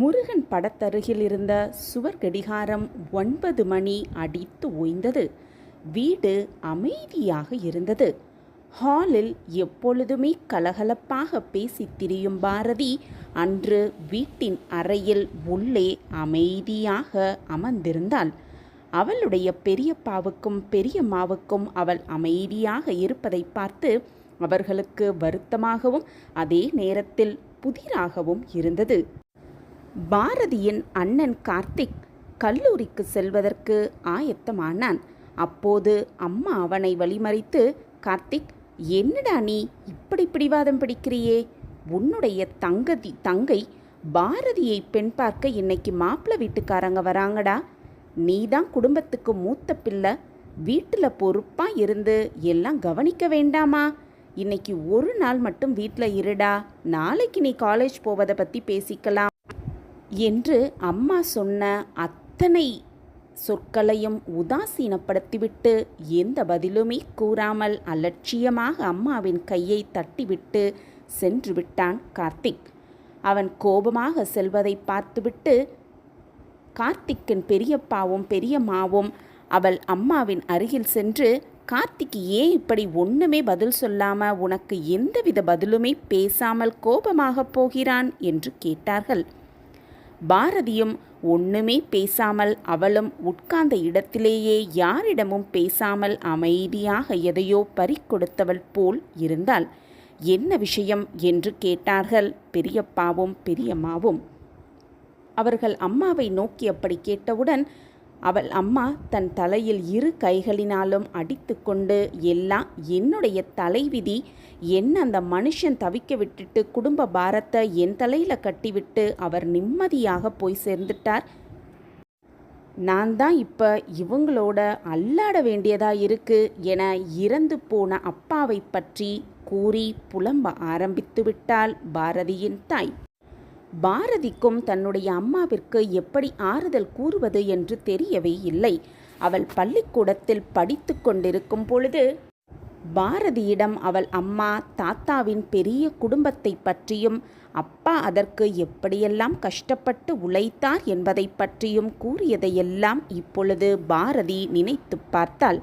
முருகன் படத்தருகில் இருந்த சுவர் கடிகாரம் ஒன்பது மணி அடித்து ஓய்ந்தது. வீடு அமைதியாக இருந்தது. ஹாலில் எப்பொழுதுமே கலகலப்பாக பேசித் திரியும் பாரதி அன்று வீட்டின் அறையில் உள்ளே அமைதியாக அமர்ந்திருந்தாள். அவளுடைய பெரியப்பாவுக்கும் பெரியம்மாவுக்கும் அவள் அமைதியாக இருப்பதை பார்த்து அவர்களுக்கு வருத்தமாகவும் அதே நேரத்தில் புதிராகவும் இருந்தது. பாரதியின் அண்ணன் கார்த்திக் கல்லூரிக்கு செல்வதற்கு ஆயத்தமானான். அப்போது அம்மா அவனை வழிமறித்து கார்த்திக் என்னடா நீ இப்படி பிடிவாதம் பிடிக்கிறியே? உன்னுடைய தங்கதி தங்கை பாரதியை பெண் பார்க்க இன்னைக்கு மாப்பிள்ளை வீட்டுக்காரங்க வராங்கடா. நீ தான் குடும்பத்துக்கு மூத்த பிள்ளை. வீட்டில் பொறுப்பாக இருந்து எல்லாம் கவனிக்க வேண்டாமா? இன்னைக்கு ஒரு நாள் மட்டும் வீட்டில் இருடா. நாளைக்கு நீ காலேஜ் போவதை பற்றி பேசிக்கலாம். என்று அம்மா சொன்ன அத்தனை சொற்களையும் உதாசீனப்படுத்திவிட்டு எந்த பதிலுமே கூறாமல் அலட்சியமாக அம்மாவின் கையை தட்டிவிட்டு சென்று விட்டான் கார்த்திக். அவன் கோபமாக செல்வதை பார்த்துவிட்டு கார்த்திக்கின் பெரியப்பாவும் பெரியம்மாவும் அவள் அம்மாவின் அருகில் சென்று கார்த்திக் ஏன் இப்படி ஒன்றுமே பதில் சொல்லாமல் உனக்கு எந்தவித பதிலுமே பேசாமல் கோபமாக போகிறான்? என்று கேட்டார்கள். பாரதியும் ஒண்ணுமே பேசாமல் அவளும் உட்கார்ந்த இடத்திலேயே யாரிடமும் பேசாமல் அமைதியாக எதையோ பறிக்கொடுத்தவள் போல் இருந்தாள். என்ன விஷயம் என்று கேட்டார்கள் பெரியப்பாவும் பெரியம்மாவும். அவர்கள் அம்மாவை நோக்கி அப்படி கேட்டவுடன் அவள் அம்மா தன் தலையில் இரு கைகளினாலும் அடித்துக்கொண்டு எல்லாம் என்னுடைய தலைவிதி என்ன அந்த மனுஷன் தவிக்க விட்டுட்டு குடும்ப பாரத்தை என் தலையில் கட்டிவிட்டு அவர் நிம்மதியாக போய் சேர்ந்துட்டார்? நான் தான் இப்போ இவங்களோட அல்லாட வேண்டியதா இருக்கு என இறந்து போன அப்பாவை பற்றி கூறி புலம்ப ஆரம்பித்து விட்டாள் பாரதியின் தாய். பாரதிக்கும் தன்னுடைய அம்மாவிற்கு எப்படி ஆறுதல் கூறுவது என்று தெரியவே இல்லை. அவள் பள்ளிக்கூடத்தில் படித்து கொண்டிருக்கும் பொழுது பாரதியிடம் அவள் அம்மா தாத்தாவின் பெரிய குடும்பத்தை பற்றியும் அப்பா அதற்கு எப்படியெல்லாம் கஷ்டப்பட்டு உழைத்தார் என்பதை பற்றியும் கூறியதையெல்லாம் இப்பொழுது பாரதி நினைத்து பார்த்தாள்.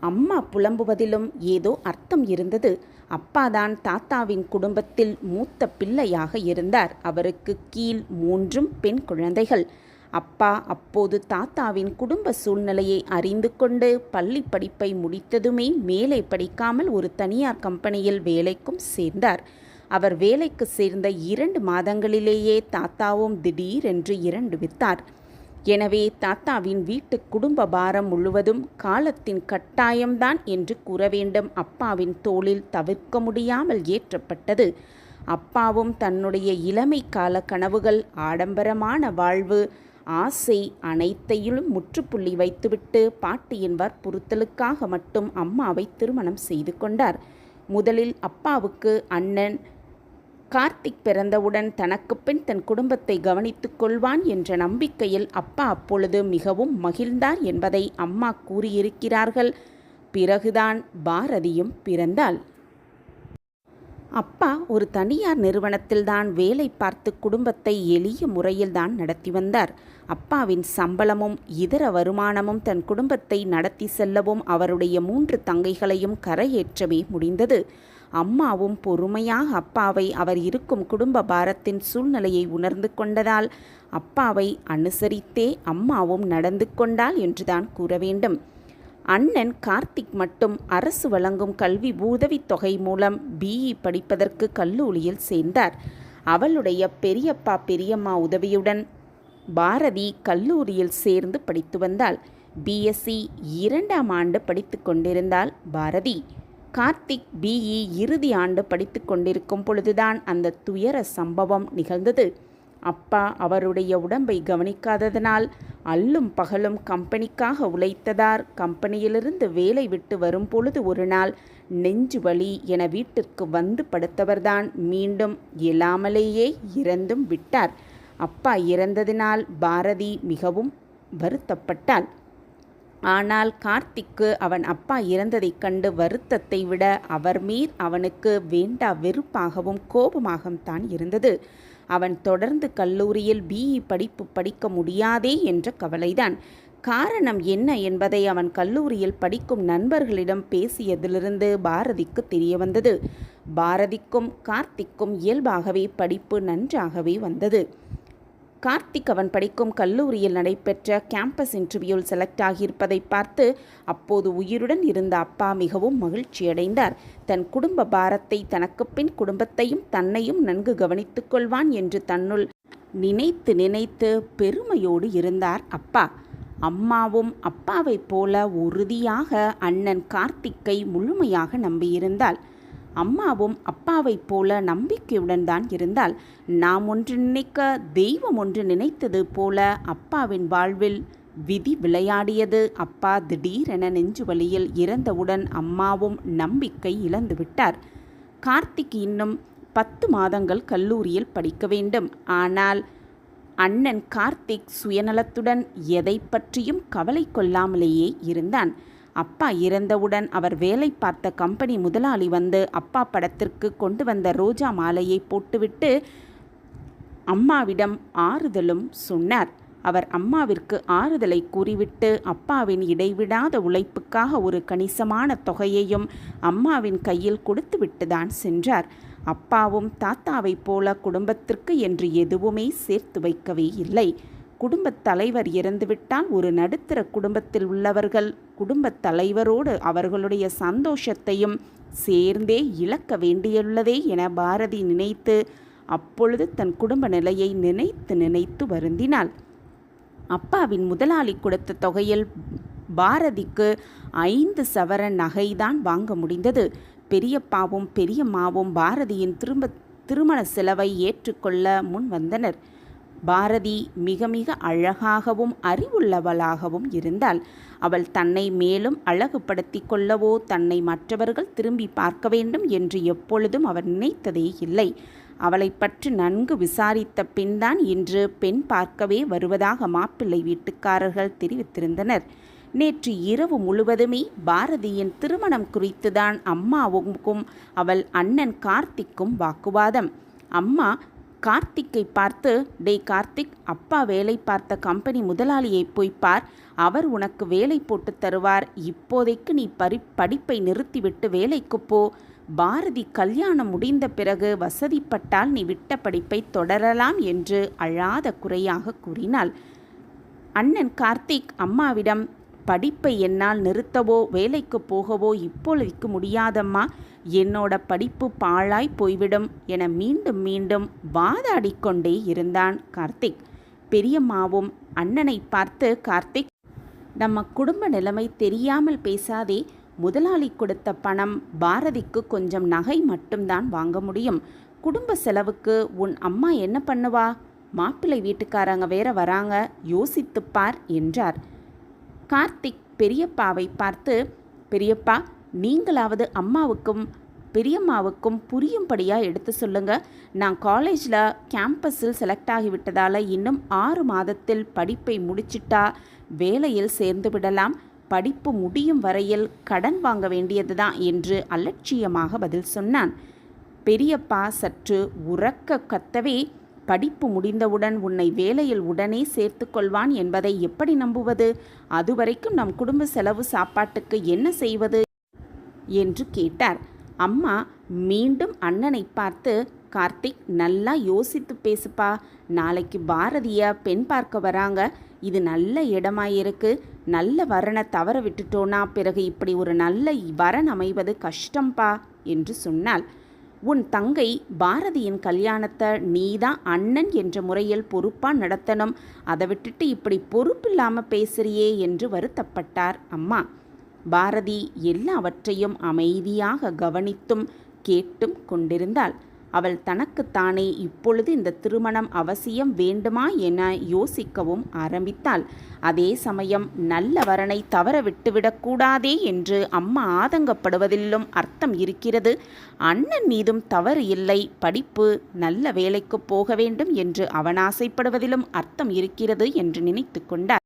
அம்மா புலம்புவதிலும் ஏதோ அர்த்தம் இருந்தது. அப்பாதான் தாத்தாவின் குடும்பத்தில் மூத்த பிள்ளையாக இருந்தார். அவருக்கு கீழ் மூன்றும் பெண் குழந்தைகள். அப்பா அப்போது தாத்தாவின் குடும்ப சூழ்நிலையை அறிந்து கொண்டு பள்ளி படிப்பை முடித்ததுமே மேலே படிக்காமல் ஒரு தனியார் கம்பெனியில் வேலைக்கும் சேர்ந்தார். அவர் வேலைக்கு சேர்ந்த இரண்டு மாதங்களிலேயே தாத்தாவும் திடீரென்று இரண்டு வித்தார் எனவே தாத்தாவின் வீட்டு குடும்ப பாரம் முழுவதும் காலத்தின் கட்டாயம்தான் என்று கூற வேண்டும். அப்பாவின் தோளில் தவிர்க்க முடியாமல் ஏற்றப்பட்டது. அப்பாவும் தன்னுடைய இளமை கால கனவுகள் ஆடம்பரமான வாழ்வு ஆசை அனைத்தையும் முற்றுப்புள்ளி வைத்துவிட்டு பாட்டியின் வற்புறுத்தலுக்காக மட்டும் அம்மாவை திருமணம் செய்து கொண்டார். முதலில் அப்பாவுக்கு அண்ணன் கார்த்திக் பிறந்தவுடன் தனக்கு பின் தன் குடும்பத்தை கவனித்துக் கொள்வான் என்ற நம்பிக்கையில் அப்பா அப்பொழுது மிகவும் மகிழ்ந்தார் என்பதை அம்மா கூறியிருக்கிறார்கள். பிறகுதான் பாரதியும் பிறந்தாள். அப்பா ஒரு தனியார் நிறுவனத்தில்தான் வேலை பார்த்து குடும்பத்தை எளிய முறையில்தான் நடத்தி வந்தார். அப்பாவின் சம்பளமும் இதர வருமானமும் தன் குடும்பத்தை நடத்தி செல்லவும் அவருடைய மூன்று தங்கைகளையும் கரையேற்றவே முடிந்தது. அம்மாவும் பொறுமையாக அப்பாவை அவர் இருக்கும் குடும்ப பாரத்தின் சூழ்நிலையை உணர்ந்து கொண்டதால் அப்பாவை அனுசரித்தே அம்மாவும் நடந்து கொண்டாள் என்றுதான் கூற வேண்டும். அண்ணன் கார்த்திக் மட்டும் அரசு வழங்கும் கல்வி உதவித்தொகை மூலம் பிஇ படிப்பதற்கு கல்லூரியில் சேர்ந்தார். அவளுடைய பெரியப்பா பெரியம்மா உதவியுடன் பாரதி கல்லூரியில் சேர்ந்து படித்து வந்தாள். பிஎஸ்சி இரண்டாம் ஆண்டு படித்து கொண்டிருந்தாள் பாரதி. கார்த்திக் பிஇ இறுதி ஆண்டு படித்து கொண்டிருக்கும் பொழுதுதான் அந்த துயர சம்பவம் நிகழ்ந்தது. அப்பா அவருடைய உடம்பை கவனிக்காததனால் அல்லும் பகலும் கம்பெனிக்காக உழைத்ததார். கம்பெனியிலிருந்து வேலை விட்டு வரும் பொழுது ஒரு நாள் நெஞ்சு வலி என வீட்டிற்கு வந்து படுத்தவர்தான் மீண்டும் இயலாமலேயே இறந்தும் விட்டார். அப்பா இறந்ததினால் பாரதி மிகவும் வருத்தப்பட்டாள். ஆனால் கார்த்திக்கு அவன் அப்பா இறந்ததைக் கண்டு வருத்தத்தை விட அவர் மீர் அவனுக்கு வேண்டா வெறுப்பாகவும் கோபமாகவும் தான் இருந்தது. அவன் தொடர்ந்து கல்லூரியில் பிஇ படிப்பு படிக்க முடியாதே என்ற கவலைதான். காரணம் என்ன என்பதை அவன் கல்லூரியில் படிக்கும் நண்பர்களிடம் பேசியதிலிருந்து பாரதிக்கு தெரிய வந்தது பாரதிக்கும் கார்த்திக்கும் இயல்பாகவே படிப்பு நன்றாகவே வந்தது. கார்த்திக் அவன் படிக்கும் கல்லூரியில் நடைபெற்ற கேம்பஸ் இன்டர்வியூவில் செலக்ட் ஆகியிருப்பதை பார்த்து அப்போது உயிருடன் இருந்த அப்பா மிகவும் மகிழ்ச்சியடைந்தார். தன் குடும்ப பாரத்தை தனக்கு பின் குடும்பத்தையும் தன்னையும் நன்கு கவனித்துக் கொள்வான் என்று தன்னுள் நினைத்து நினைத்து பெருமையோடு இருந்தார் அப்பா. அம்மாவும் அப்பாவைப் போல உறுதியாக அண்ணன் கார்த்திக்கை முழுமையாக நம்பியிருந்தாள். அம்மாவும் அப்பாவைப் போல நம்பிக்கையுடன் தான் இருந்தால் நாம் ஒன்று நினைக்க தெய்வம் ஒன்று நினைத்தது போல அப்பாவின் வாழ்வில் விதி விளையாடியது. அப்பா திடீரென நெஞ்சு வழியில் இறந்தவுடன் அம்மாவும் நம்பிக்கை இழந்து விட்டார். கார்த்திக் இன்னும் பத்து மாதங்கள் கல்லூரியில் படிக்க வேண்டும். ஆனால் அண்ணன் கார்த்திக் சுயநலத்துடன் எதை பற்றியும் கவலை கொள்ளாமலேயே இருந்தான். அப்பா இறந்தவுடன் அவர் வேலை பார்த்த கம்பெனி முதலாளி வந்து அப்பா படத்திற்கு கொண்டு வந்த ரோஜா மாலையை போட்டுவிட்டு அம்மாவிடம் ஆறுதலும் சொன்னார். அவர் அம்மாவிற்கு ஆறுதலை கூறிவிட்டு அப்பாவின் இடைவிடாத உழைப்புக்காக ஒரு கணிசமான தொகையையும் அம்மாவின் கையில் கொடுத்துவிட்டு தான் சென்றார். அப்பாவும் தாத்தாவைப் போல குடும்பத்திற்கு என்று எதுவுமே சேர்த்து வைக்கவே இல்லை. குடும்பத் தலைவர் இறந்துவிட்டால் ஒரு நடுத்தர குடும்பத்தில் உள்ளவர்கள் குடும்பத் தலைவரோடு அவர்களுடைய சந்தோஷத்தையும் சேர்ந்தே இழக்க வேண்டியுள்ளதே என பாரதி நினைத்து அப்பொழுது தன் குடும்ப நிலையை நினைத்து நினைத்து வருந்தினாள். அப்பாவின் முதலாளி கொடுத்த தொகையில் பாரதிக்கு ஐந்து சவரன் நகைதான் வாங்க முடிந்தது. பெரியப்பாவும் பெரியம்மாவும் பாரதியின் திரும்ப திருமண செலவை ஏற்றுக்கொள்ள முன் வந்தனர் பாரதி மிக மிக அழகாகவும் அறிவுள்ளவளாகவும் இருந்தால் அவள் தன்னை மேலும் அழகுபடுத்தி கொள்ளவோ தன்னை மற்றவர்கள் திரும்பி பார்க்க வேண்டும் என்று எப்பொழுதும் அவர் நினைத்ததே இல்லை. அவளை பற்றி நன்கு விசாரித்த பின்தான் இன்று பெண் பார்க்கவே வருவதாக மாப்பிள்ளை வீட்டுக்காரர்கள் தெரிவித்திருந்தனர். நேற்று இரவு முழுவதுமே பாரதியின் திருமணம் குறித்துதான் அம்மாவுக்கும் அவள் அண்ணன் கார்த்திக்கும் வாக்குவாதம். அம்மா கார்த்திக்கை பார்த்து டே கார்த்திக் அப்பா வேலை பார்த்த கம்பெனி முதலாளியை போய் பார். அவர் உனக்கு வேலை போட்டு தருவார். இப்போதைக்கு நீ பரி படிப்பை நிறுத்திவிட்டு வேலைக்கு போ. பாரதி கல்யாணம் முடிந்த பிறகு வசதிப்பட்டால் நீ விட்ட படிப்பை தொடரலாம் என்று அழாத குறையாக கூறினாள். அண்ணன் கார்த்திக் அம்மாவிடம் படிப்பை என்னால் நிறுத்தவோ வேலைக்கு போகவோ இப்பொழுதுக்கு முடியாதம்மா. என்னோட படிப்பு பாழாய் போய்விடும் என மீண்டும் மீண்டும் வாதாடிக்கொண்டே இருந்தான் கார்த்திக். பெரியம்மாவும் அண்ணனை பார்த்து கார்த்திக் நம்ம குடும்ப நிலைமை தெரியாமல் பேசாதே. முதலாளி கொடுத்த பணம் பாரதிக்கு கொஞ்சம் நகை மட்டும்தான் வாங்க முடியும். குடும்ப செலவுக்கு உன் அம்மா என்ன பண்ணுவா? மாப்பிள்ளை வீட்டுக்காரங்க வேற வராங்க யோசித்துப்பார் என்றார். கார்த்திக் பெரியப்பாவை பார்த்து பெரியப்பா நீங்களாவது அம்மாவுக்கும் பெரியம்மாவுக்கும் புரியும்படியாக எடுத்து சொல்லுங்க. நான் காலேஜில் கேம்பஸில் செலக்ட் ஆகிவிட்டதால் இன்னும் ஆறு மாதத்தில் படிப்பை முடிச்சிட்டா வேலையில் சேர்ந்து விடலாம். படிப்பு முடியும் வரையில் கடன் வாங்க வேண்டியதுதான் என்று அலட்சியமாக பதில் சொன்னான். பெரியப்பா சற்று உறக்க கத்தவே படிப்பு முடிந்தவுடன் உன்னை வேலையில் உடனே சேர்த்து கொள்வான் என்பதை எப்படி நம்புவது? அதுவரைக்கும் நம் குடும்ப செலவு சாப்பாட்டுக்கு என்ன செய்வது? என்று கேட்டார். அம்மா மீண்டும் அண்ணனை பார்த்து கார்த்திக் நல்லா யோசித்து பேசுப்பா. நாளைக்கு பாரதிய பெண் பார்க்க வராங்க. இது நல்ல இடமாயிருக்கு. நல்ல வரனை தவற விட்டுட்டோனா பிறகு இப்படி ஒரு நல்ல வரன் அமைவது கஷ்டம்பா என்று சொன்னாள். உன் தங்கை பாரதியின் கல்யாணத்தை நீதான் அண்ணன் என்ற முறையில் பொறுப்பாக நடத்தணும். அதை விட்டுட்டு இப்படி பொறுப்பில்லாமல் பேசுறியே என்று வருத்தப்பட்டார் அம்மா. பாரதி எல்லாவற்றையும் அமைதியாக கவனித்தும் கேட்டும் கொண்டிருந்தாள். அவள் தனக்குத்தானே இப்பொழுது இந்த திருமணம் அவசியம் வேண்டுமா என யோசிக்கவும் ஆரம்பித்தாள். அதே சமயம் நல்ல வரனை தவற விட்டுவிடக்கூடாதே என்று அம்மா ஆதங்கப்படுவதிலும் அர்த்தம் இருக்கிறது. அண்ணன் மீதும் தவறு இல்லை படிப்பு நல்ல வேலைக்கு போக வேண்டும் என்று அவன் ஆசைப்படுவதிலும் அர்த்தம் இருக்கிறது என்று நினைத்து கொண்டார்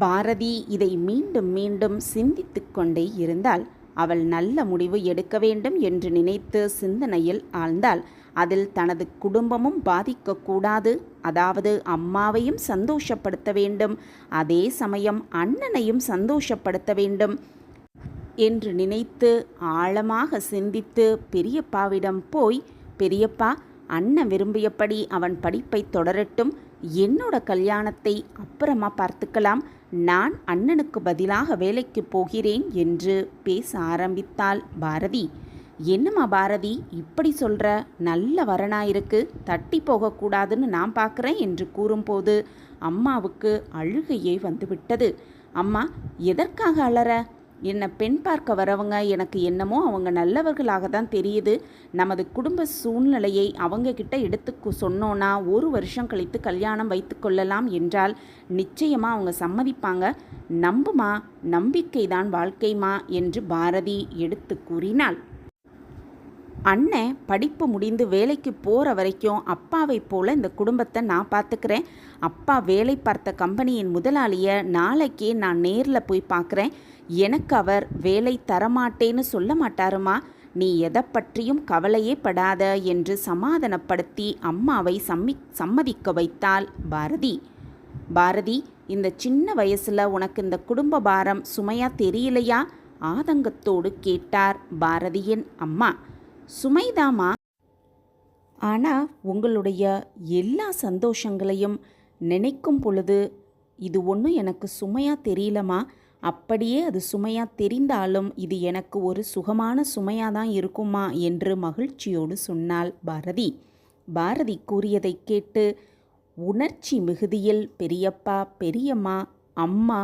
பாரதி இதை மீண்டும் மீண்டும் சிந்தித்து கொண்டே இருந்தால் அவள் நல்ல முடிவு எடுக்க வேண்டும் என்று நினைத்து சிந்தனையில் ஆழ்ந்தாள். அதில் தனது குடும்பமும் பாதிக்கக்கூடாது அதாவது அம்மாவையும் சந்தோஷப்படுத்த வேண்டும். அதே சமயம் அண்ணனையும் சந்தோஷப்படுத்த வேண்டும் என்று நினைத்து ஆழமாக சிந்தித்து பெரியப்பாவிடம் போய் பெரியப்பா அண்ணன் விரும்பியபடி அவன் படிப்பை தொடரட்டும். என்னோட கல்யாணத்தை அப்புறமா பார்த்துக்கலாம். நான் அண்ணனுக்கு பதிலாக வேலைக்கு போகிறேன் என்று பேச ஆரம்பித்தாள் பாரதி. என்னம்மா பாரதி இப்படி சொல்கிற நல்ல வரனா இருக்கு தட்டி போகக்கூடாதுன்னு நான் பார்க்குறேன் என்று கூறும்போது அம்மாவுக்கு அழுகையே வந்துவிட்டது. அம்மா எதற்காக அலற? என்னை பெண் பார்க்க வரவங்க எனக்கு என்னமோ அவங்க நல்லவர்களாக தான் தெரியுது. நமது குடும்ப சூழ்நிலையை அவங்கக்கிட்ட எடுத்து சொன்னோன்னா ஒரு வருஷம் கழித்து கல்யாணம் வைத்து கொள்ளலாம் என்றால் நிச்சயமாக அவங்க சம்மதிப்பாங்க. நம்புமா? நம்பிக்கைதான் வாழ்க்கைமா என்று பாரதி எடுத்து கூறினாள். அண்ணன் படிப்பு முடிந்து வேலைக்கு போகிற வரைக்கும் அப்பாவை போல் இந்த குடும்பத்தை நான் பார்த்துக்கிறேன். அப்பா வேலை பார்த்த கம்பெனியின் முதலாளியை நாளைக்கே நான் நேரில் போய் பார்க்குறேன். எனக்கு அவர் வேலை தரமாட்டேன்னு சொல்ல மாட்டாருமா? நீ எதை பற்றியும் கவலையே படாத என்று சமாதானப்படுத்தி அம்மாவை சம்மி சம்மதிக்க வைத்தாள் பாரதி. பாரதி இந்த சின்ன வயசுல உனக்கு இந்த குடும்ப பாரம் சுமையா தெரியலையா? ஆதங்கத்தோடு கேட்டார் பாரதியின் அம்மா. சுமைதாமா? ஆனால் உங்களுடைய எல்லா சந்தோஷங்களையும் நினைக்கும் பொழுது இது ஒன்றும் எனக்கு சுமையாக தெரியலமா? அப்படியே அது சுமையாக தெரிந்தாலும் இது எனக்கு ஒரு சுகமான சுமையாக தான் இருக்குமா? என்று மகிழ்ச்சியோடு சொன்னாள் பாரதி. பாரதி கூறியதை கேட்டு உணர்ச்சி மிகுதியில் பெரியப்பா பெரியம்மா அம்மா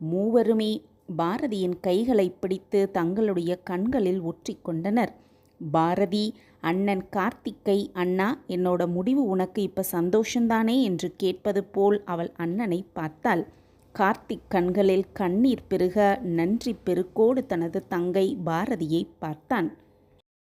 மூவருமே பாரதியின் கைகளை பிடித்து தங்களுடைய கண்களில் ஒற்றிக்கொண்டனர் பாரதி அண்ணன் கார்த்திக்கை அண்ணா என்னோட முடிவு உனக்கு இப்போ சந்தோஷந்தானே என்று கேட்பது போல் அவள் அண்ணனை பார்த்தாள். கார்த்திக் கண்களில் கண்ணீர் பெருக நன்றி பெருக்கோடு தனது தங்கை பாரதியை பார்த்தான்.